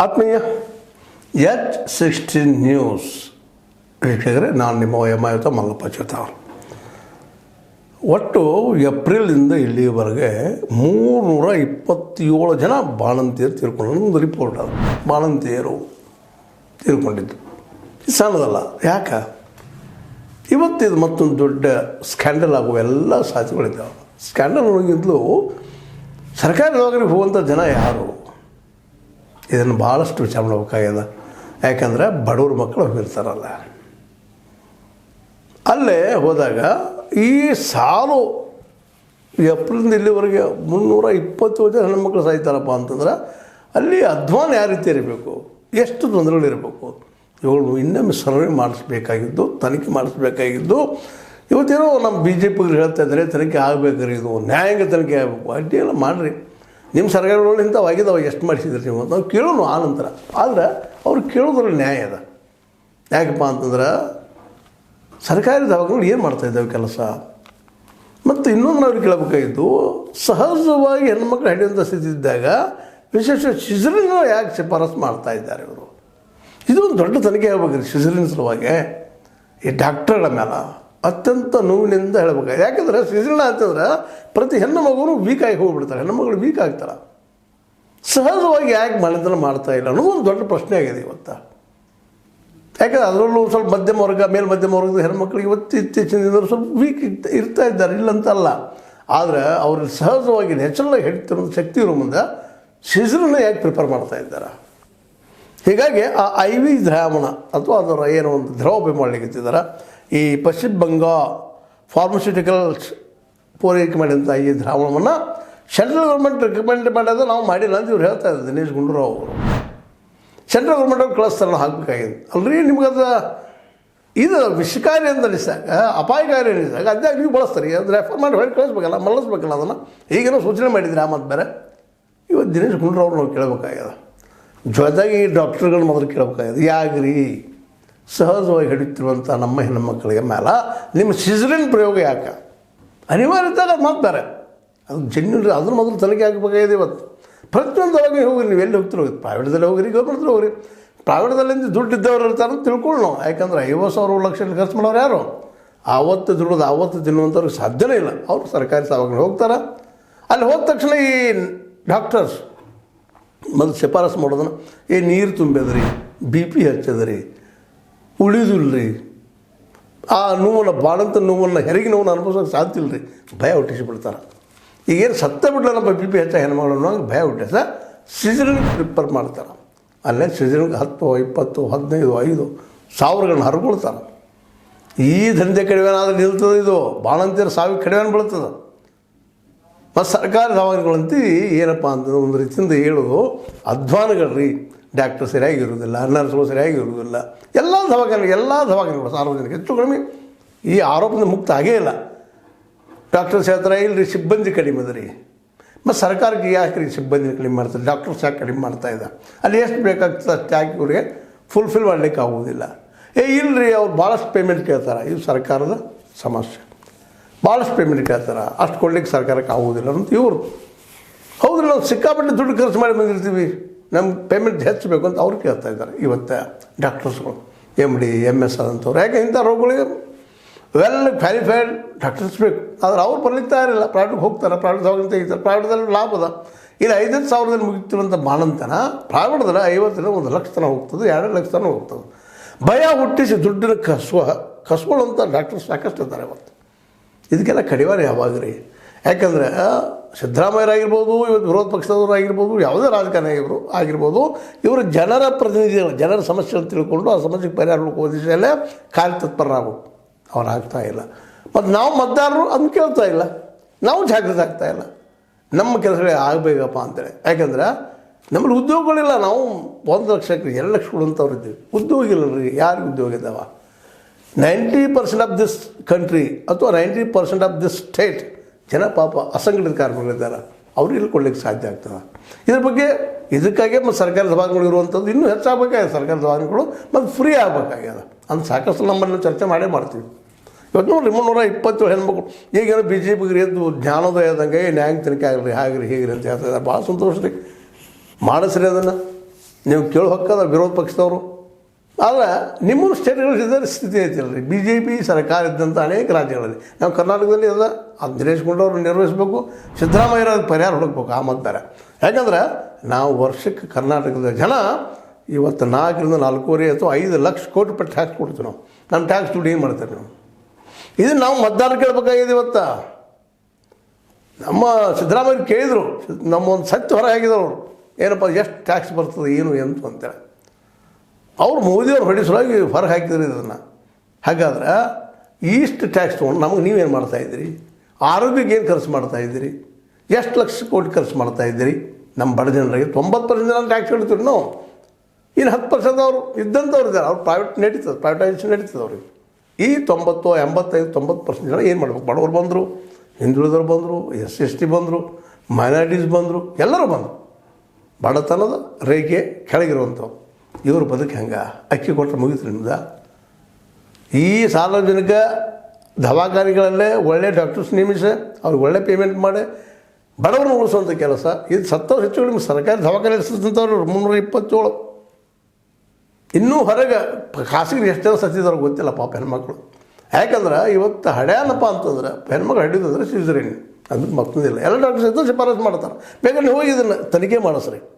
ಆತ್ಮೀಯ, H sixteen news ವೀಕ್ಷಕರೇ, ನಾನು ನಿಮ್ಮ ವಯಮಾಯುತ ಮಲ್ಲಪ್ಪ ಅವರು. ಒಟ್ಟು ಏಪ್ರಿಲಿಂದ ಇಲ್ಲಿವರೆಗೆ ಮೂರ್ನೂರ ಇಪ್ಪತ್ತೇಳು ಜನ ಬಾಣಂತಿಯರು ತೀರ್ಕೊಂಡು ಒಂದು ರಿಪೋರ್ಟ್ ಅದು. ಬಾಣಂತಿಯರು ತೀರ್ಕೊಂಡಿದ್ದು. ಸಣ್ಣದಲ್ಲ. ಯಾಕೆ? ಇವತ್ತಿದು ಮತ್ತೊಂದು ದೊಡ್ಡ ಸ್ಕ್ಯಾಂಡಲ್ ಆಗುವ ಎಲ್ಲ ಸಾಧ್ಯತೆಗಳಿದ್ದಾವೆ. ಸ್ಕ್ಯಾಂಡಲ್ ಒಳಗಿಂತಲೂ ಸರ್ಕಾರಿ ನೌಕರಿಗೆ ಹೋಗುವಂಥ ಜನ ಯಾರು? ಇದನ್ನು ಭಾಳಷ್ಟು ವಿಚಾರ ಮಾಡಬೇಕಾಗ್ಯದ. ಯಾಕಂದ್ರೆ ಬಡವ್ರ ಮಕ್ಕಳು ಹೋಗಿರ್ತಾರಲ್ಲ. ಅಲ್ಲೇ ಹೋದಾಗ ಈ ಸಾಲು ಏಪ್ರಿಲಿಂದ ಇಲ್ಲಿವರೆಗೆ ಮುನ್ನೂರ ಇಪ್ಪತ್ತು ವರ್ಷ ಹೆಣ್ಮಕ್ಳು ಸಾಯ್ತಾರಪ್ಪ ಅಂತಂದ್ರೆ ಅಲ್ಲಿ ಅಧ್ವಾನ ಯಾವ ರೀತಿ ಇರಬೇಕು? ಎಷ್ಟು ತೊಂದರೆಗಳಿರಬೇಕು? ಇವುಗಳು ಇನ್ನೊಮ್ಮೆ ಸರ್ವೆ ಮಾಡಿಸ್ಬೇಕಾಗಿದ್ದು, ತನಿಖೆ ಮಾಡಿಸ್ಬೇಕಾಗಿದ್ದು, ಇವತ್ತೇನೋ ನಮ್ಮ ಬಿ ಜೆ ಪಿಗೆ ಹೇಳ್ತಾ ಇದ್ದಾರೆ, ತನಿಖೆ ಆಗಬೇಕ್ರಿ ಇದು ನ್ಯಾಯಾಂಗ ತನಿಖೆ ಆಗಬೇಕು. ಅಡ್ಡಿ ಎಲ್ಲ ಮಾಡಿರಿ. ನಿಮ್ಮ ಸರ್ಕಾರಗಳು ಇಂಥವು ಎಷ್ಟು ಮಾಡಿಸಿದ್ರಿ ನೀವು ನಾವು ಕೇಳೋಣ ಆ ನಂತರ. ಆದರೆ ಅವ್ರು ಕೇಳೋದ್ರಲ್ಲಿ ನ್ಯಾಯ ಅದ. ಯಾಕಪ್ಪ ಅಂತಂದ್ರೆ ಸರ್ಕಾರಿ ದವಾಖಾನೆಗಳು ಏನು ಮಾಡ್ತಾ ಇದ್ದಾವೆ ಕೆಲಸ? ಮತ್ತು ಇನ್ನೊಂದು ನಾವು ಕೇಳಬೇಕಾಗಿದ್ದು, ಸಹಜವಾಗಿ ಹೆಣ್ಮಕ್ಳು ಹಿಡಿಯುವಂಥ ಸ್ಥಿತಿ ಇದ್ದಾಗ ವಿಶೇಷ ಶಿಶುರಿನ ಯಾಕೆ ಶಿಫಾರಸು ಮಾಡ್ತಾ ಇದ್ದಾರೆ ಇವರು? ಇದೊಂದು ದೊಡ್ಡ ತನಿಖೆ ಆಗ್ಬೇಕ್ರಿ ಶಿಶುರಿನ ಸಲುವಾಗಿ. ಈ ಡಾಕ್ಟರ್ಗಳ ಮೇಲೆ ಅತ್ಯಂತ ನೋವಿನಿಂದ ಹೇಳಬೇಕು ಯಾಕಂದ್ರೆ ಸಿಸಿರಣ ಅಂತಂದ್ರೆ ಪ್ರತಿ ಹೆಣ್ಣು ಮಗುನು ವೀಕ್ ಆಗಿ ಹೋಗ್ಬಿಡ್ತಾರೆ, ಹೆಣ್ಣು ಮಗಳು ವೀಕ್ ಆಗ್ತಾರೆ. ಸಹಜವಾಗಿ ಯಾಕೆ ಮನೆತನ ಮಾಡ್ತಾ ಇಲ್ಲ ಅನ್ನೋದು ಒಂದು ದೊಡ್ಡ ಪ್ರಶ್ನೆ ಆಗಿದೆ ಇವತ್ತು. ಯಾಕಂದ್ರೆ ಅದರಲ್ಲೂ ಸ್ವಲ್ಪ ಮಧ್ಯಮ ವರ್ಗ, ಮೇಲ್ ಮಧ್ಯಮ ವರ್ಗದ ಹೆಣ್ಮಕ್ಳು ಇವತ್ತು ಇತ್ತೀಚಿನ ದಿನ ಸ್ವಲ್ಪ ವೀಕ್ ಇರ್ತಾ ಇದ್ದಾರೆ, ಇಲ್ಲಂತಲ್ಲ. ಆದರೆ ಅವ್ರು ಸಹಜವಾಗಿ ನ್ಯಾಚುರಲಾಗಿ ಹೇಳ್ತಿರೋ ಶಕ್ತಿ ಇರೋ ಮುಂದೆ ಶಿಶುರನ್ನ ಯಾಕೆ ಪ್ರಿಪೇರ್ ಮಾಡ್ತಾ ಇದ್ದಾರೆ? ಹೀಗಾಗಿ ಆ ಐ ವಿ ದ್ರಾವಣ, ಅಥವಾ ಅದರ ಏನೋ ಒಂದು ದ್ರವ ಮಾಡಲಿಕ್ಕೆ ಈ ಪಶ್ಚಿಮ ಬಂಗಾ ಫಾರ್ಮಸ್ಯೂಟಿಕಲ್ಸ್ ಪೂರೈಕೆ ಮಾಡಿದಂಥ ಈ ದ್ರಾವಣವನ್ನು ಸೆಂಟ್ರಲ್ ಗೌರ್ಮೆಂಟ್ ರೆಕಮೆಂಡ್ ಮಾಡೋದು ನಾವು ಮಾಡಿಲ್ಲ ಅಂತ ಇವ್ರು ಹೇಳ್ತಾ ಇದ್ದಾರೆ, ದಿನೇಶ್ ಗುಂಡೂರಾವ್ ಅವರು. ಸೆಂಟ್ರಲ್ ಗೌರ್ಮೆಂಟ್ ಅವ್ರು ಕಳಿಸ್ತಾರೆ ನಾವು ಹಾಕಬೇಕಾಗಿದೆ ಅಲ್ರಿ ಅದು ಇದು ವಿಷಕಾರಿ ಅಂತ ಅನಿಸಿದಾಗ ಅಪಾಯಕಾರಿ ಅನಿಸಿದಾಗ ಅದ್ಯಾಗ ನೀವು ಬಳಸ್ತಾರೆ? ಅದು ರೆಫರ್ ಮಾಡಿ ಹೊರಗೆ ಕಳಿಸ್ಬೇಕಲ್ಲ, ಮಲ್ಲಿಸ್ಬೇಕಲ್ಲ ಅದನ್ನು? ಈಗೇನೋ ಸೂಚನೆ ಮಾಡಿದ್ರಿ ಆ ಬೇರೆ? ಇವತ್ತು ದಿನೇಶ್ ಗುಂಡೂರಾವ್ರು ನಾವು ಕೇಳಬೇಕಾಗ್ಯದ ಜೊತೆಗೆ ಈ ಡಾಕ್ಟ್ರುಗಳು ಮೊದಲು ಕೇಳಬೇಕಾಗ್ಯದ ಯಾಕ್ರಿ ಸಹಜವಾಗಿ ಹಿಡಿತಿರುವಂಥ ನಮ್ಮ ಹೆಣ್ಣುಮಕ್ಕಳಿಗೆ ಮೇಲೆ ನಿಮ್ಮ ಸಿಜರಿನ್ ಪ್ರಯೋಗ ಯಾಕೆ? ಅನಿವಾರ್ಯ ಇದ್ದಾಗ ಅದು ಜೆನ್ಯೂನ್ ಅದ್ರ ಮೊದಲು ತನಿಖೆ ಆಗಬೇಕಾಗಿದೆ ಇವತ್ತು. ಪ್ರತಿಯೊಂದು ಒಳಗೆ ಹೋಗ್ರಿ, ನೀವು ಎಲ್ಲಿ ಹೋಗ್ತೀರಿ ಹೋಗಿ ಪ್ರೈವೇಟ್ದಲ್ಲಿ ಹೋಗಿರಿ, ಗೌರ್ಮೆಂಟ್ದಲ್ಲಿ ಹೋಗಿರಿ. ಪ್ರೈವೇಟ್ದಲ್ಲಿಂದ ದುಡ್ಡು ಇದ್ದವ್ರು ಇರ್ತಾರೆ ಅಂತ ತಿಳ್ಕೊಳ್ಳಿ ನಾವು. ಯಾಕಂದ್ರೆ ಐವತ್ತು ಸಾವಿರ ಲಕ್ಷ ಖರ್ಚು ಮಾಡೋರು ಯಾರು? ಆವತ್ತು ದುಡಿದು, ಆವತ್ತು ತಿನ್ನುವಂಥವ್ರಿಗೆ ಸಾಧ್ಯನೇ ಇಲ್ಲ. ಅವರು ಸರ್ಕಾರಿ ದವಾಖಾನೆ ಹೋಗ್ತಾರೆ. ಅಲ್ಲಿ ಹೋದ ತಕ್ಷಣ ಈ ಡಾಕ್ಟರ್ಸ್ ಮೊದಲು ಶಿಫಾರಸು ಮಾಡೋದನ್ನ, ಏ, ನೀರು ತುಂಬಿದ್ರಿ ಬಿ ಪಿ ಹಚ್ಚದ್ರಿ ಉಳಿದಿಲ್ರಿ. ಆ ನೋವನ್ನು ಬಾಳಂತ ನೋವನ್ನು ಹೆರಿಗೆ ನೋವನ್ನು ಅನುಭವಿಸೋಕೆ ಸಾಧ್ಯ ಇಲ್ಲ ರೀ ಭಯ ಹುಟ್ಟಿಸಿಬಿಡ್ತಾರೆ ಈಗೇನು ಸತ್ತ ಬಿಡ್ಲಪ್ಪ ಬಿ ಪಿ ಹೆಚ್ಚ ಹೆಣ್ಮಗಳು ಅನ್ನೋಂಗೆ ಭಯ ಹುಟ್ಟಿಸ ಸಿಜರಿನ್ ಪ್ರಿಪೇರ್ ಮಾಡ್ತಾರೆ. ಅಲ್ಲೇ ಸಿಜರಿನ್ಗೆ ಹತ್ತು, ಇಪ್ಪತ್ತು, ಹದಿನೈದು, ಐದು ಸಾವಿರಗಳನ್ನ ಹರ್ಕೊಳ್ತಾರೆ. ಈ ದಂಧೆ ಕಡಿಮೆನಾದ್ರೆ ನಿಲ್ತದೆ ಇದು? ಬಾಣಂತಿಯರ ಸಾವಿಗೆ ಕಡಿಮೆ ಬೀಳ್ತದೆ. ಮತ್ತು ಸರ್ಕಾರಿ ದವಾಖಾನೆಗಳಂತೂ ಏನಪ್ಪ ಅಂತ ಒಂದು ರೀತಿಯಿಂದ ಹೇಳೋದು ಅಧ್ವಾನಗಳು ರೀ ಡಾಕ್ಟರ್ ಸರಿಯಾಗಿ ಇರೋದಿಲ್ಲ ನರ್ಸ್ಗಳು ಸರಿಯಾಗಿ ಇರೋದಿಲ್ಲ ಎಲ್ಲ ದವಾಖಾನೆ ಎಲ್ಲ ದವಾಖಾನೆಗಳು ಸಾರ್ವಜನಿಕ, ಹೆಚ್ಚು ಕಡಿಮೆ ಈ ಆರೋಪದಿಂದ ಮುಕ್ತ ಆಗೇ ಇಲ್ಲ. ಡಾಕ್ಟರ್ಸ್ ಹೇಳ್ತಾರೆ ಇಲ್ಲಿ ಸಿಬ್ಬಂದಿ ಕಡಿಮೆ ಅದ ರೀ. ಮತ್ತು ಸರ್ಕಾರಕ್ಕೆ ಯಾಕೆ ರೀ ಸಿಬ್ಬಂದಿ ಕಡಿಮೆ ಮಾಡ್ತಾರೆ? ಡಾಕ್ಟರ್ಸ್ ಯಾಕೆ ಕಡಿಮೆ ಮಾಡ್ತಾ ಇದ್ದ ಅಲ್ಲಿ ಎಷ್ಟು ಬೇಕಾಗ್ತದೆ ಅಷ್ಟು ಯಾಕೆ ಇವ್ರಿಗೆ ಫುಲ್ಫಿಲ್ ಮಾಡಲಿಕ್ಕೆ ಆಗೋದಿಲ್ಲ ಏ, ಇಲ್ರಿ, ಅವ್ರು ಭಾಳಷ್ಟು ಪೇಮೆಂಟ್ ಕೇಳ್ತಾರೆ. ಇದು ಸರ್ಕಾರದ ಸಮಸ್ಯೆ. ಭಾಳಷ್ಟು ಪೇಮೆಂಟ್ ಕೇಳ್ತಾರೆ. ಅಷ್ಟು ಕೊಡ್ಲಿಕ್ಕೆ ಸರ್ಕಾರಕ್ಕೆ ಆಗೋದಿಲ್ಲ ಅಂತ ಇವರು. ಹೌದು ನಾವು ಸಿಕ್ಕಾಪಟ್ಟೆ ದುಡ್ಡು ಖರ್ಚು ಮಾಡಿ ಬಂದಿರ್ತೀವಿ. ನಮ್ಗೆ ಪೇಮೆಂಟ್ ಹೆಚ್ಚಬೇಕು ಅಂತ ಅವ್ರು ಕೇಳ್ತಾ ಇದ್ದಾರೆ. ಇವತ್ತು ಡಾಕ್ಟರ್ಸ್ಗಳು ಎಂ ಡಿ ಎಂ ಎಸ್ ಆದಂಥವ್ರು ಯಾಕೆ ಇಂಥ ರೋಗಗಳಿಗೆ? ವೆಲ್ ಕ್ವಾಲಿಫೈಡ್ ಡಾಕ್ಟರ್ಸ್ ಬೇಕು. ಆದರೆ ಅವ್ರು ಬರ್ಲಿಕ್ತಾ ಇರಲಿಲ್ಲ ಪ್ರೈವೇಟ್ಗೆ ಹೋಗ್ತಾರೆ. ಪ್ರೈವೇಟ್ ಹೋಗಿ ತೆಗಿತಾರೆ. ಪ್ರೈವೇಟ್ದಲ್ಲಿ ಲಾಭ ಅದ. ಇಲ್ಲಿ ಐದೈದು ಸಾವಿರದಲ್ಲಿ ಮುಗಿತಿರುವಂಥ ಮಾನಂತನ ಪ್ರೈವೇಟ್ದಲ್ಲಿ ಐವತ್ತರಿಂದ ಒಂದು ಲಕ್ಷ ತನಕ ಹೋಗ್ತದೆ. ಎರಡು ಲಕ್ಷ ತನಕ ಹೋಗ್ತದೆ. ಭಯ ಹುಟ್ಟಿಸಿ ದುಡ್ಡಿನ ಕಸುವ ಕಸ್ಕೊಳ್ಳುವಂಥ ಡಾಕ್ಟರ್ಸ್ ಸಾಕಷ್ಟು ಇದ್ದಾರೆ ಇವತ್ತು. ಇದಕ್ಕೆಲ್ಲ ಕಡಿವಾರ ಯಾವಾಗ ರೀ ಯಾಕಂದ್ರೆ ಸಿದ್ದರಾಮಯ್ಯರಾಗಿರ್ಬೋದು, ಇವತ್ತು ವಿರೋಧ ಪಕ್ಷದವರು ಆಗಿರ್ಬೋದು ಯಾವುದೇ ರಾಜಕಾರಣಿ ಆಗಿರ್ಬೋದು ಆಗಿರ್ಬೋದು, ಇವರು ಜನರ ಪ್ರತಿನಿಧಿಗಳು, ಜನರ ಸಮಸ್ಯೆಯನ್ನು ತಿಳ್ಕೊಂಡು ಆ ಸಮಸ್ಯೆಗೆ ಪರಿಹಾರ ಹುಡುಕುವ ದಿಶೆಯಲ್ಲೇ ಕಾರ್ಯತತ್ಪರರಾಗಬೇಕು ಅವ್ರು ಆಗ್ತಾ ಇಲ್ಲ. ಮತ್ತು ನಾವು ಮತದಾರರು ಅದನ್ನು ಕೇಳ್ತಾ ಇಲ್ಲ. ನಾವು ಜಾಗೃತಿ ಆಗ್ತಾ ಇಲ್ಲ. ನಮ್ಮ ಕೆಲಸಗಳೇ ಆಗಬೇಕಪ್ಪ ಅಂತೇಳಿ. ಯಾಕಂದ್ರೆ ನಮ್ಮಲ್ಲಿ ಉದ್ಯೋಗಗಳಿಲ್ಲ. ನಾವು ಒಂದು ಲಕ್ಷಕ್ಕೆ ಎರಡು ಲಕ್ಷ ಕೊಡುವಂಥವ್ರು ಇದ್ದೀವಿ. ಉದ್ಯೋಗ ಇಲ್ಲ ರೀ ಯಾರಿಗೆ ಉದ್ಯೋಗ ಇದ್ದಾವ? Ninety percent of this country ಅಥವಾ ninety percent of this state ಜನ ಪಾಪ ಅಸಂಘಟಿತ ಕಾರ್ಮಿಕರಿದ್ದಾರೆ ಅವ್ರು ಇಲ್ಕೊಳ್ಳಿಕ್ಕೆ ಸಾಧ್ಯ ಆಗ್ತದೆ. ಇದ್ರ ಬಗ್ಗೆ ಇದಕ್ಕಾಗಿ ಮತ್ತು ಸರ್ಕಾರಿ ಸಭಾಂಗಗಳು ಇರುವಂಥದ್ದು ಇನ್ನೂ ಹೆಚ್ಚಾಗಬೇಕಾಗಿದೆ. ಸರ್ಕಾರಿ ಸಭಾಂಗಗಳು ಮತ್ತು ಫ್ರೀ ಆಗಬೇಕಾಗ್ಯದ ಅಂತ ಸಾಕಷ್ಟು ನಮ್ಮಲ್ಲಿ ಚರ್ಚೆ ಮಾಡೇ ಮಾಡ್ತೀವಿ. ಇವತ್ತು ನೋಡ್ರಿ ಮುನ್ನೂರ ಇಪ್ಪತ್ತೇಳು ಹೆಣ್ಮಕ್ಳು. ಈಗೇನು ಬಿ ಜೆ ಪಿಗೆ ಎದ್ದು ಜ್ಞಾನೋದಯ ಆದಂಗೆ ನ್ಯಾಯ ತನಿಖೆ ಆಗಲಿ ಹಾಗ್ರಿ ಹೀಗ್ರಿ ಅಂತ ಹೇಳ್ತಾ ಇದ್ದಾರೆ. ಭಾಳ ಸಂತೋಷ ರೀ. ಮಾಡಿಸ್ರಿ ಅದನ್ನು. ನೀವು ಕೇಳೋ ಹಕ್ಕದ ವಿರೋಧ ಪಕ್ಷದವರು. ಆದರೆ ನಿಮ್ಮ ಸ್ಟೇಟ್ಗಳಲ್ಲಿ ಇದೇ ಸ್ಥಿತಿ ಐತಿಲ್ಲ ಬಿ ಜೆ ಪಿ ಸರ್ಕಾರ ಇದ್ದಂಥ ಅನೇಕ ರಾಜ್ಯಗಳಲ್ಲಿ. ನಾವು ಕರ್ನಾಟಕದಲ್ಲಿ ಅದ ಅದು ದಿನೇಶ್ ಗುಂಡವ್ರು ನಿರ್ವಹಿಸಬೇಕು ಸಿದ್ದರಾಮಯ್ಯರ ಪರಿಹಾರ ಹುಡುಕ್ಬೇಕು, ಆ ಯಾಕಂದ್ರೆ ನಾವು ವರ್ಷಕ್ಕೆ ಕರ್ನಾಟಕದ ಜನ ಇವತ್ತು ನಾಲ್ಕರಿಂದ ನಾಲ್ಕೂವರೆ ಅಥವಾ ಐದು ಲಕ್ಷ ಕೋಟಿ ರೂಪಾಯಿ ಟ್ಯಾಕ್ಸ್ ಕೊಡ್ತೀವಿ ನಾವು. ನಮ್ಮ ಟ್ಯಾಕ್ಸ್ ದುಡ್ಡು ಏನು ಮಾಡ್ತಾರೆ ನೀವು? ಇದನ್ನು ನಾವು ಮತದಾರ ಕೇಳಬೇಕಾಗಿದೆ ಇವತ್ತು. ನಮ್ಮ ಸಿದ್ದರಾಮಯ್ಯ ಕೇಳಿದರು ನಮ್ಮ ಒಂದು ಸತ್ಯ ಹೊರ ಹಾಕಿದವರು ಏನಪ್ಪ, ಎಷ್ಟು ಟ್ಯಾಕ್ಸ್ ಬರ್ತದೆ, ಏನು, ಎಂತ ಅಂತೇಳಿ. ಅವ್ರು ಮೋದಿಯವ್ರು ಹೊಡಿಸಲಾಗಿ ಹೊರಗೆ ಹಾಕಿದ್ರು ಇದನ್ನು. ಹಾಗಾದ್ರೆ ಈಸ್ಟ್ ಟ್ಯಾಕ್ಸ್ ತೊಗೊಂಡು ನಮಗೆ ನೀವೇನು ಮಾಡ್ತಾ ಇದ್ದೀರಿ? ಆರೋಗ್ಯಕ್ಕೆ ಏನು ಖರ್ಚು ಮಾಡ್ತಾ ಇದ್ದೀರಿ? ಎಷ್ಟು ಲಕ್ಷ ಕೋಟಿ ಖರ್ಚು ಮಾಡ್ತಾ ಇದ್ದೀರಿ? ನಮ್ಮ ಬಡ ಜನರಿಗೆ ತೊಂಬತ್ತು ಪರ್ಸೆಂಟ್ ಜನ ಟ್ಯಾಕ್ಸ್ ಕಟ್ತೀವಿ ನಾವು. ಇನ್ನು ಹತ್ತು ಪರ್ಸೆಂಟ್ ಅವರು ಇದ್ದಂಥವ್ರು ಇದ್ದಾರೆ. ಅವ್ರು ಪ್ರೈವೇಟ್ ನಡೀತದೆ ಪ್ರೈವೇಟೈಸೇಷನ್ ನಡೀತದೆ ಅವ್ರಿಗೆ. ಈ ತೊಂಬತ್ತು, ಎಂಬತ್ತೈದು, ತೊಂಬತ್ತು ಪರ್ಸೆಂಟ್ ಜನ ಏನು ಮಾಡ್ಬೇಕು? ಬಡವರು ಬಂದರು, ಹಿಂದುಳಿದವರು ಬಂದರು, ಎಸ್ ಎಸ್ ಟಿ ಬಂದರು ಮೈನಾರಿಟೀಸ್ ಬಂದರು, ಎಲ್ಲರೂ ಬಂದರು. ಬಡತನದ ರೇಖೆ ಕೆಳಗಿರುವಂಥವು ಇವ್ರ ಬದುಕು ಹೆಂಗೆ? ಅಕ್ಕಿ ಕೊಟ್ಟರೆ ಮುಗೀತು ನಿಮ್ದು? ಈ ಸಾರ್ವಜನಿಕ ದವಾಖಾನೆಗಳಲ್ಲೇ ಒಳ್ಳೆ ಡಾಕ್ಟರ್ಸ್ ನೇಮಿಸಿ, ಅವ್ರಿಗೆ ಒಳ್ಳೆ ಪೇಮೆಂಟ್ ಮಾಡಿ. ಬಡವರನ್ನು ಉಳಿಸುವಂಥ ಕೆಲಸ. ಇದು ಸತ್ತವ್ರು ಹೆಚ್ಚು ಕಡಿಮೆ. ಸರ್ಕಾರಿ ದವಾಖಾನೆ ಹೆಸರಿಸಿದಂಥವ್ರು ಮುನ್ನೂರ ಇಪ್ಪತ್ತೇಳು ಇನ್ನೂ ಹೊರಗೆ ಖಾಸಗಿ ಎಷ್ಟು ಜನ ಸತ್ತಿದಾರೋ ಗೊತ್ತಿಲ್ಲ ಪಾಪ ಹೆಣ್ಮಕ್ಳು. ಯಾಕಂದ್ರೆ ಇವತ್ತು ಹಡ್ಯಾನಪ್ಪ ಅಂತಂದ್ರೆ, ಹೆಣ್ಮಕ್ಳು ಹಡಿದಂದ್ರೆ ಸಿಜರೇನು ಅಂದ್ರೆ ಮತ್ತೊಂದಿಲ್ಲ. ಎಲ್ಲ ಡಾಕ್ಟರ್ಸ್ ಇದ್ದು ಶಿಫಾರಸು ಮಾಡ್ತಾರೆ. ಬೇಕಾದ್ರೆ ಹೋಗಿ ಇದನ್ನು ತನಿಖೆ ಮಾಡಿಸ್ರಿ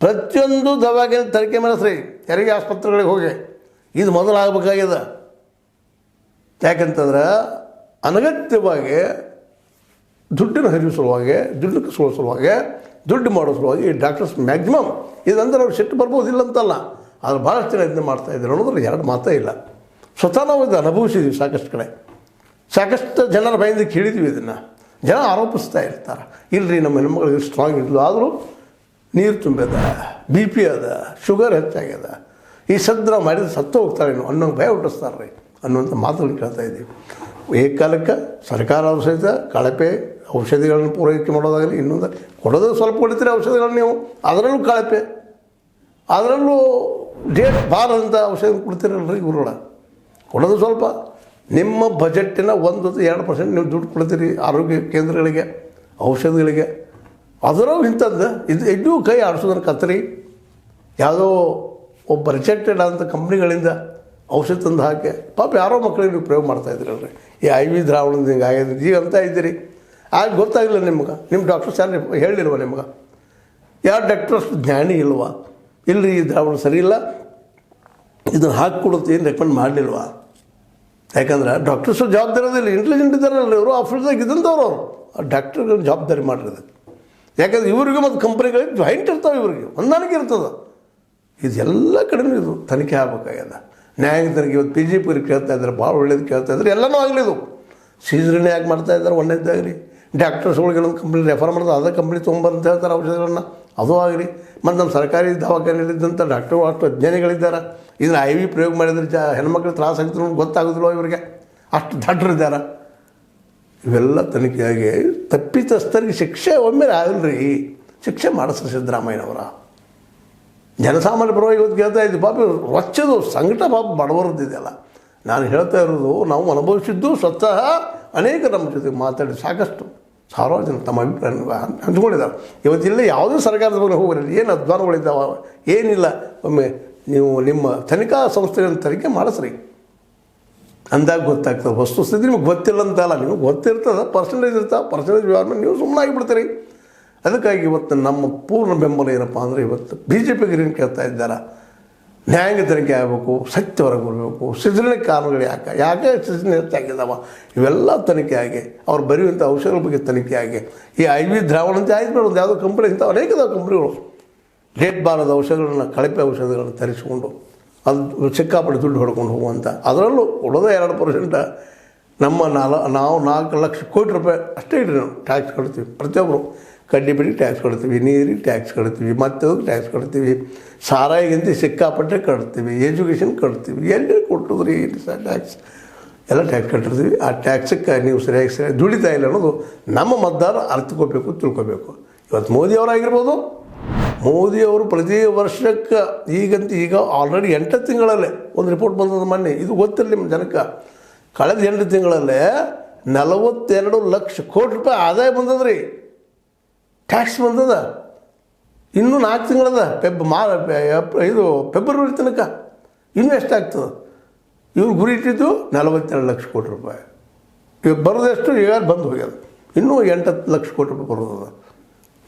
ಪ್ರತಿಯೊಂದು ದವಾಖಾನೆ ತನಿಖೆ ಮಾಡಿಸ್ರಿ. ತೆರಿಗೆ ಆಸ್ಪತ್ರೆಗಳಿಗೆ ಹೋಗಿ. ಇದು ಮೊದಲು ಆಗ್ಬೇಕಾಗ್ಯದ ಯಾಕಂತಂದ್ರೆ ಅನಗತ್ಯವಾಗಿ ದುಡ್ಡಿನ ಹರಿವು ಸಲುವಾಗಿ, ದುಡ್ಡು ಕಸುವ ಸಲುವಾಗಿ, ದುಡ್ಡು ಮಾಡೋ ಸಲುವಾಗಿ ಈ ಡಾಕ್ಟರ್ಸ್ ಮ್ಯಾಕ್ಸಿಮಮ್. ಇದಂದ್ರೆ ಅವ್ರು ಸಿಟ್ಟು ಬರ್ಬೋದಿಲ್ಲ ಅಂತಲ್ಲ ಆದ್ರೆ ಭಾಳಷ್ಟು ಜನ ಇದನ್ನ ಮಾಡ್ತಾ ಇದ್ದಾರೆ ಅನ್ನೋದ್ರಲ್ಲಿ ಎರಡು ಮಾತೇ ಇಲ್ಲ. ಸ್ವತಃ ನಾವು ಇದು ಅನುಭವಿಸಿದ್ದೀವಿ ಸಾಕಷ್ಟು ಕಡೆ. ಸಾಕಷ್ಟು ಜನರ ಬಾಯಿಂದ ಕೇಳಿದ್ವಿ ಇದನ್ನು. ಜನ ಆರೋಪಿಸ್ತಾ ಇರ್ತಾರೆ. ಇಲ್ಲರಿ ನಮ್ಮ ಹೆಣ್ಮಕ್ಳಿಗೆ ಸ್ಟ್ರಾಂಗ್ ಇದ್ಲು. ಆದರೂ ನೀರು ತುಂಬಿದ ಬಿ ಪಿ ಅದ ಶುಗರ್ ಹೆಚ್ಚಾಗ್ಯದ. ಈ ಸದ್ದು ನಾವು ಮಾಡಿದ್ರೆ ಸತ್ತು ಹೋಗ್ತಾರೇನು ಅನ್ನೋ ಭಯ ಹುಟ್ಟಿಸ್ತಾರೆ ರೀ ಅನ್ನುವಂಥ ಮಾತುಗಳನ್ನು ಕೇಳ್ತಾ ಇದ್ದೀವಿ. ಏಕಕಾಲಕ್ಕೆ ಸರ್ಕಾರ ಸಹಿತ ಕಳಪೆ, ಔಷಧಿಗಳನ್ನು ಪೂರೈಕೆ ಮಾಡೋದಾಗಲಿ, ಇನ್ನೊಂದು ಕೊಡೋದು ಸ್ವಲ್ಪ ಕೊಡ್ತೀರಿ ಔಷಧಿಗಳನ್ನು ನೀವು. ಅದರಲ್ಲೂ ಕಳಪೆ. ಅದರಲ್ಲೂ ಡೇಟ್ ಬಾರದಂಥ ಔಷಧ ಕೊಡ್ತೀರಲ್ರಿ ಗುರುಗಳ ಕೊಡೋದು ಸ್ವಲ್ಪ. ನಿಮ್ಮ ಬಜೆಟ್ಟಿನ ಒಂದು ಎರಡು ಪರ್ಸೆಂಟ್ ನೀವು ದುಡ್ಡು ಕೊಡ್ತೀರಿ ಆರೋಗ್ಯ ಕೇಂದ್ರಗಳಿಗೆ, ಔಷಧಿಗಳಿಗೆ. ಅದರಲ್ಲೂ ಇಂಥದ್ದು. ಇದು ಇನ್ನೂ ಕೈ ಆಡಿಸೋದ್ರ ಕತ್ತರಿ ಯಾವುದೋ ಒಬ್ಬ ರಿಜೆಕ್ಟೆಡ್ ಆದಂಥ ಕಂಪ್ನಿಗಳಿಂದ ಔಷಧ ತಂದು ಹಾಕಿ. ಪಾಪ ಯಾರೋ ಮಕ್ಕಳಿಗೆ ನೀವು ಪ್ರಯೋಗ ಮಾಡ್ತಾ ಇದ್ರಲ್ರಿ ಈ ಐ ವಿ ದ್ರಾವಣದಿಂದ ಹಿಂಗೆ ಆಗಿದ್ರಿ ಈಗ ಅಂತ ಇದ್ದೀರಿ. ಆಗ ಗೊತ್ತಾಗಿಲ್ಲ ನಿಮ್ಗೆ. ನಿಮ್ಮ ಡಾಕ್ಟರ್ಸ್ ಯಾರು ಹೇಳಿಲ್ವ ನಿಮ್ಗೆ? ಯಾರು ಡಾಕ್ಟರ್ಸ್ ಜ್ಞಾನಿ ಇಲ್ವ? ಇಲ್ಲರಿ ಈ ದ್ರಾವಣ ಸರಿ ಇಲ್ಲ. ಇದನ್ನು ಹಾಕಿಕೊಡುತ್ತೆ ಏನು ರೆಕಮೆಂಡ್ ಮಾಡಲಿಲ್ವ? ಯಾಕಂದ್ರೆ ಡಾಕ್ಟರ್ಸು ಜವಾಬ್ದಾರಿ ಇರೋದಿಲ್ಲ ಇಂಟೆಲಿಜೆಂಟ್ ಇದ್ದಾರಲ್ಲ ಇವರು. ಆಫೀಸ್ದಾಗ ಇದ್ದಂಥವ್ರು ಅವರು. ಆ ಡಾಕ್ಟರ್ಗಳು ಜವಾಬ್ದಾರಿ ಮಾಡಿರೋದು ಯಾಕಂದ್ರೆ ಇವ್ರಿಗೆ ಮತ್ತು ಕಂಪ್ನಿಗಳಿಗೆ ಜಾಯಿಂಟ್ ಇರ್ತಾವೆ ಇವ್ರಿಗೆ. ಹೊಂದಾಣಿಕೆ ಇರ್ತದೆ. ಇದೆಲ್ಲ ಕಡಿಮೆ ಇದು. ತನಿಖೆ ಆಗ್ಬೇಕಾಗ್ಯದ. ನ್ಯಾಯಾಂಗ ತನಿಖೆ ಇವತ್ತು ಪಿ ಜಿ ಪಿ ಕೇಳ್ತಾ ಇದ್ದಾರೆ, ಭಾಳ ಒಳ್ಳೇದು ಕೇಳ್ತಾ ಇದ್ದಾರೆ. ಎಲ್ಲನೂ ಆಗಲಿ ಇದು. ಸೀಸರನ್ನೇ ಯಾಕೆ ಮಾಡ್ತಾ ಇದ್ದಾರೆ ಒಳ್ಳೇದಾಗಲಿ ಡಾಕ್ಟರ್ಸ್ಗಳಿಗೆ ಒಂದು ಕಂಪ್ನಿ ರೆಫರ್ ಮಾಡಿದ್ರೆ ಅದೇ ಕಂಪ್ನಿ ತೊಗೊಂಬಂತ ಹೇಳ್ತಾರೆ ಔಷಧಿಗಳನ್ನ. ಅದು ಆಗಲಿ. ಮತ್ತು ನಮ್ಮ ಸರ್ಕಾರಿ ದವಾಖಾನೆಯಲ್ಲಿದ್ದಂಥ ಡಾಕ್ಟರ್ ಅಷ್ಟು ಅಜ್ಞಾನಿಗಳಿದ್ದಾರೆ. ಇದನ್ನು ಐ ವಿ ಪ್ರಯೋಗ ಮಾಡಿದ್ರೆ ಜ ಹೆಣ್ಮಕ್ಳು ತ್ರಾಸ ಆಗ್ತಾರೆ ಗೊತ್ತಾಗೋದಿಲ್ಲ ಇವರಿಗೆ? ಅಷ್ಟು ದಡ್ಡರಿದ್ದಾರೆ ಇವೆಲ್ಲ ತನಿಖೆಯಾಗಿ ತಪ್ಪಿತಸ್ಥರಿಗೆ ಶಿಕ್ಷೆ ಒಮ್ಮೆ ಆಗಲ್ರಿ. ಶಿಕ್ಷೆ ಮಾಡಿಸ್ರಿ ಸಿದ್ದರಾಮಯ್ಯನವರ. ಜನಸಾಮಾನ್ಯ ಪರವಾಗಿ ಇವತ್ತು ಕೇಳ್ತಾ ಇದ್ದು, ಪಾಪ ರೊಚ್ಚದು ಸಂಕಟ ಪಾಪ ಬಡವರದ್ದಿದೆಯಲ್ಲ. ನಾನು ಹೇಳ್ತಾ ಇರೋದು, ನಾವು ಅನುಭವಿಸಿದ್ದು ಸ್ವತಃ ಅನೇಕ ನಮ್ಮ ಜೊತೆ ಮಾತಾಡಿ ಸಾಕಷ್ಟು ಸಾರ್ವಜನಿಕ ಜನ ತಮ್ಮ ಅಭಿಪ್ರಾಯ ಹಂಚ್ಕೊಂಡಿದ್ದಾರೆ. ಇವತ್ತಿಲ್ಲ ಯಾವುದೇ ಸರ್ಕಾರದ ಬಗ್ಗೆ ಹೋಗ್ರಿ ಏನು ಅಧ್ವಾನಗಳಿದ್ದಾವೆ, ಏನಿಲ್ಲ, ಒಮ್ಮೆ ನೀವು ನಿಮ್ಮ ತನಿಖಾ ಸಂಸ್ಥೆಗಳನ್ನು ತನಿಖೆ ಮಾಡಿಸ್ರಿ. ಅಂದಾಗ ಗೊತ್ತಾಗ್ತದೆ. ವಸ್ತುಸ್ಥಿತಿ ನಿಮಗೆ ಗೊತ್ತಿಲ್ಲ ಅಂತಲ್ಲ ನಿಮಗೆ ಗೊತ್ತಿರ್ತದೆ ಪರ್ಸೆಂಟೇಜ್ ಇರ್ತದೆ ಪರ್ಸೆಂಟೇಜ್ ವ್ಯವಹಾರ ನೀವು ಸುಮ್ಮನೆ ಆಗಿಬಿಡ್ತೀರಿ. ಅದಕ್ಕಾಗಿ ಇವತ್ತು ನಮ್ಮ ಪೂರ್ಣ ಬೆಂಬಲ ಏನಪ್ಪ ಅಂದರೆ ಇವತ್ತು ಬಿ ಜೆ ಪಿಗೆ ಏನು ಕೇಳ್ತಾ ಇದ್ದಾರೆ? ನ್ಯಾಯಾಂಗ ತನಿಖೆ ಆಗಬೇಕು, ಸತ್ಯ ಹೊರಗೆ ಬರಬೇಕು ಸೃಜನೆ ಕಾರಣಗಳು ಯಾಕೆ ಯಾಕೆ ಸೃಜನೆ ಹೆಚ್ಚಾಗಿದ್ದಾವ? ಇವೆಲ್ಲ ತನಿಖೆ ಆಗಿ, ಅವ್ರು ಬರೆಯುವಂಥ ಔಷಧಗಳ ಬಗ್ಗೆ ತನಿಖೆ ಆಗಿ, ಈ ಐ ವಿ ದ್ರಾವಣ ಅಂತ ಆಯ್ತು ಒಂದು ಯಾವುದೋ ಕಂಪ್ನಿ ಇಂಥ ಅನೇಕ ಕಂಪ್ನಿಗಳು ರೇಟ್ ಬಾರದ ಔಷಧಗಳನ್ನ, ಕಳಪೆ ಔಷಧಗಳನ್ನು ತರಿಸಿಕೊಂಡು ಅದು ಸಿಕ್ಕಾಪಟ್ಟೆ ದುಡ್ಡು ಹೊಡ್ಕೊಂಡು ಹೋಗುವಂಥ ಅದರಲ್ಲೂ ಉಳಿದ ಎರಡು ಪರ್ಸೆಂಟ್ ನಮ್ಮ ನಾಲ, ನಾವು ನಾಲ್ಕು ಲಕ್ಷ ಕೋಟಿ ರೂಪಾಯಿ ಅಷ್ಟೇ ಇಡ್ರಿ ನಾವು. ಟ್ಯಾಕ್ಸ್ ಕಟ್ತೀವಿ. ಪ್ರತಿಯೊಬ್ಬರು ಕಡ್ಡಿ ಬಿಡಿ ಟ್ಯಾಕ್ಸ್ ಕಟ್ತೀವಿ. ನೀರಿಗೆ ಟ್ಯಾಕ್ಸ್ ಕಟ್ತೀವಿ. ಮತ್ತೆ ಟ್ಯಾಕ್ಸ್ ಕಟ್ತೀವಿ. ಸಾರಾಯಿಗಿಂತ ಸಿಕ್ಕಾಪಟ್ಟೆ ಕಟ್ತೀವಿ. ಎಜುಕೇಷನ್ ಕಟ್ತೀವಿ. ಎಲ್ಲಿ ಕೊಟ್ಟಿದ್ರಿ ಟ್ಯಾಕ್ಸ್ ಎಲ್ಲ ಟ್ಯಾಕ್ಸ್ ಕಟ್ಟಿರ್ತೀವಿ. ಆ ಟ್ಯಾಕ್ಸಕ್ಕೆ ನೀವು ಸರಿಯಾಗಿ ಸರಿಯಾಗಿ ದುಡಿತಾ ಇಲ್ಲ ಅನ್ನೋದು ನಮ್ಮ ಮತದಾರ ಅರ್ಥಕೋಬೇಕು ತಿಳ್ಕೊಬೇಕು. ಇವತ್ತು ಮೋದಿಯವರಾಗಿರ್ಬೋದು ಮೋದಿಯವರು ಪ್ರತಿ ವರ್ಷಕ್ಕೆ ಈಗಂತ ಈಗ ಆಲ್ರೆಡಿ ಎಂಟು ತಿಂಗಳಲ್ಲೇ ಒಂದು ರಿಪೋರ್ಟ್ ಬಂದದ ಮೊನ್ನೆ. ಇದು ಗೊತ್ತಿರಲಿ ನಿಮ್ಮ ಜನಕ್ಕೆ. ಕಳೆದ ಎಂಟು ತಿಂಗಳಲ್ಲೇ ನಲವತ್ತೆರಡು ಲಕ್ಷ ಕೋಟಿ ರೂಪಾಯಿ ಆದಾಯ ಬಂದದ್ರಿ. ಟ್ಯಾಕ್ಸ್ ಬಂದದ. ಇನ್ನೂ ನಾಲ್ಕು ತಿಂಗಳದ. ಫೆಬ್ ಇದು ಫೆಬ್ರವರಿ ತನಕ ಇನ್ನೂ ಎಷ್ಟಾಗ್ತದೆ ಇವ್ರು ಗುರಿ ಇಟ್ಟಿದ್ದು ನಲವತ್ತೆರಡು ಲಕ್ಷ ಕೋಟಿ ರೂಪಾಯಿ. ಇವಾಗ ಬರೋದೆಷ್ಟು ಈಗ ಬಂದು ಹೋಗ್ಯದ. ಇನ್ನೂ ಎಂಟತ್ತು ಲಕ್ಷ ಕೋಟಿ ರೂಪಾಯಿ ಬರೋದದ.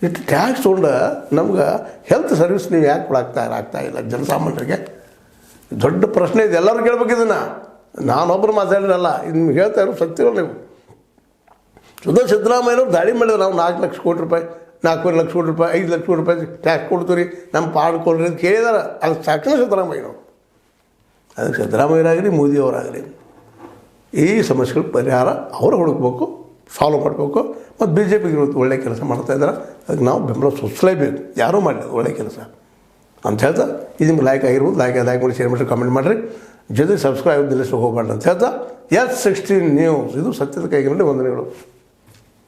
ಇಷ್ಟು ಟ್ಯಾಕ್ಸ್ ತೊಗೊಂಡು ನಮ್ಗೆ ಹೆಲ್ತ್ ಸರ್ವಿಸ್ ನೀವು ಯಾಕೆ ಕೊಡಾಗ್ತಾ ಆಗ್ತಾ ಇಲ್ಲ? ಜನಸಾಮಾನ್ಯರಿಗೆ. ದೊಡ್ಡ ಪ್ರಶ್ನೆ ಇದೆ. ಎಲ್ಲರೂ ಕೇಳ್ಬೇಕು ಇದನ್ನು. ನಾನೊಬ್ಬರು ಮಾತಾಡಿರಲ್ಲ ಇನ್ನು ಹೇಳ್ತಾ ಇರೋ ಸತ್ಯಗಳು ನೀವು. ಸುಧಾ ಸಿದ್ದರಾಮಯ್ಯವ್ರು ದಾಳಿ ಮಾಡಿದ್ರು. ನಾವು ನಾಲ್ಕು ಲಕ್ಷ ಕೋಟಿ ರೂಪಾಯಿ, ನಾಲ್ಕೂವರೆ ಲಕ್ಷ ಕೋಟಿ ರೂಪಾಯಿ, ಐದು ಲಕ್ಷ ಕೋಟಿ ರೂಪಾಯಿ ಟ್ಯಾಕ್ಸ್ ಕೊಡ್ತೀವಿ ನಮ್ಮ ಪಾಡು ಕೊಡ್ರಿ ಅಂತ ಕೇಳಿದಾರೆ. ಅದು ಸಾಕ್ಷಣ ಸಿದ್ದರಾಮಯ್ಯನವರು. ಅದಕ್ಕೆ ಸಿದ್ದರಾಮಯ್ಯರಾಗಲಿ, ಮೋದಿಯವರಾಗಲಿ, ಈ ಸಮಸ್ಯೆಗಳ ಪರಿಹಾರ ಅವರು ಹುಡುಕ್ಬೇಕು ಸಾಲ್ವ್ ಮಾಡಬೇಕು. ಮತ್ತು ಬಿ ಜೆ ಪಿಗೆ ಇವತ್ತು ಒಳ್ಳೆ ಕೆಲಸ ಮಾಡ್ತಾ ಇದ್ದಾರೆ. ಅದಕ್ಕೆ ನಾವು ಬೆಂಬಲ ಸೂಚಿಸಲೇಬೇಕು ಯಾರೂ ಮಾಡಲಿ ಒಳ್ಳೆ ಕೆಲಸ. ಅಂತ ಹೇಳ್ತಾ, ಇದು ನಿಮ್ಗೆ ಲೈಕ್ ಆಗಿರ್ಬೋದು ಲೈಕ್ ಲೈಕ್ ಮಾಡಿ ಶೇರ್ ಮಾಡಿರಿ ಕಮೆಂಟ್ ಮಾಡಿರಿ. ಜೊತೆ ಸಬ್ಸ್ಕ್ರೈಬ್ ನಿಲ್ಲಿಸೋಕೆ ಹೋಗ್ಬಾರ್ದು ಅಂತ ಹೇಳ್ತಾ ಎಸ್ ಸಿಕ್ಸ್ಟೀನ್ ನ್ಯೂಸ್ ಇದು ಸತ್ಯದ ಕೈಗಿನಲ್ಲಿ ವಂದನೆಗಳು.